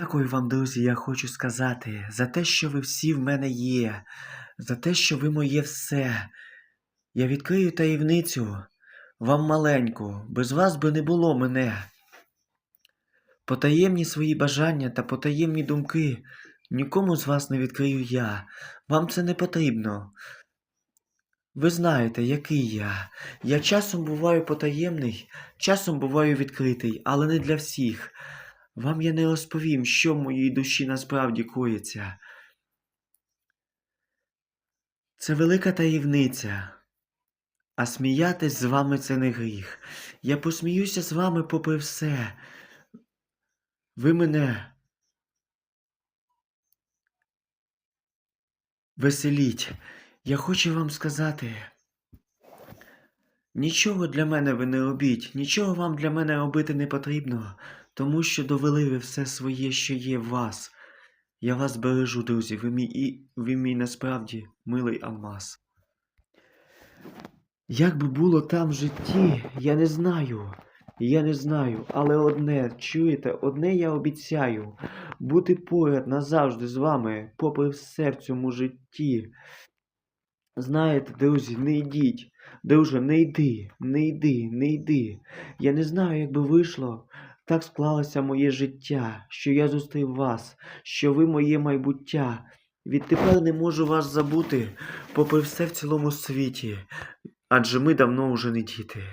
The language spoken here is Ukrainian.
Дякую вам, друзі, я хочу сказати, за те, що ви всі в мене є, за те, що ви моє все. Я відкрию таємницю вам маленьку, без вас би не було мене. Потаємні свої бажання та потаємні думки нікому з вас не відкрию я. Вам це не потрібно. Ви знаєте, який я. Я часом буваю потаємний, часом буваю відкритий, але не для всіх. Вам я не розповім, що в моїй душі насправді коїться. Це велика таємниця. А сміятись з вами це не гріх. Я посміюся з вами попри все. Ви мене веселіть. Я хочу вам сказати. Нічого для мене ви не робіть, нічого вам для мене робити не потрібно, тому що довели ви все своє, що є в вас. Я вас бережу, друзі, ви мій ви мій насправді милий алмаз. Як би було там в житті, я не знаю. Я не знаю, але одне, чуєте, одне я обіцяю бути поряд назавжди з вами, попри все в цьому житті. Знаєте, друзі, не йдіть. Друже, не йди, не йди, не йди. Я не знаю, як би вийшло. Так склалося моє життя, що я зустрів вас, що ви моє майбуття. Відтепер не можу вас забути, попри все в цілому світі, адже ми давно уже не діти.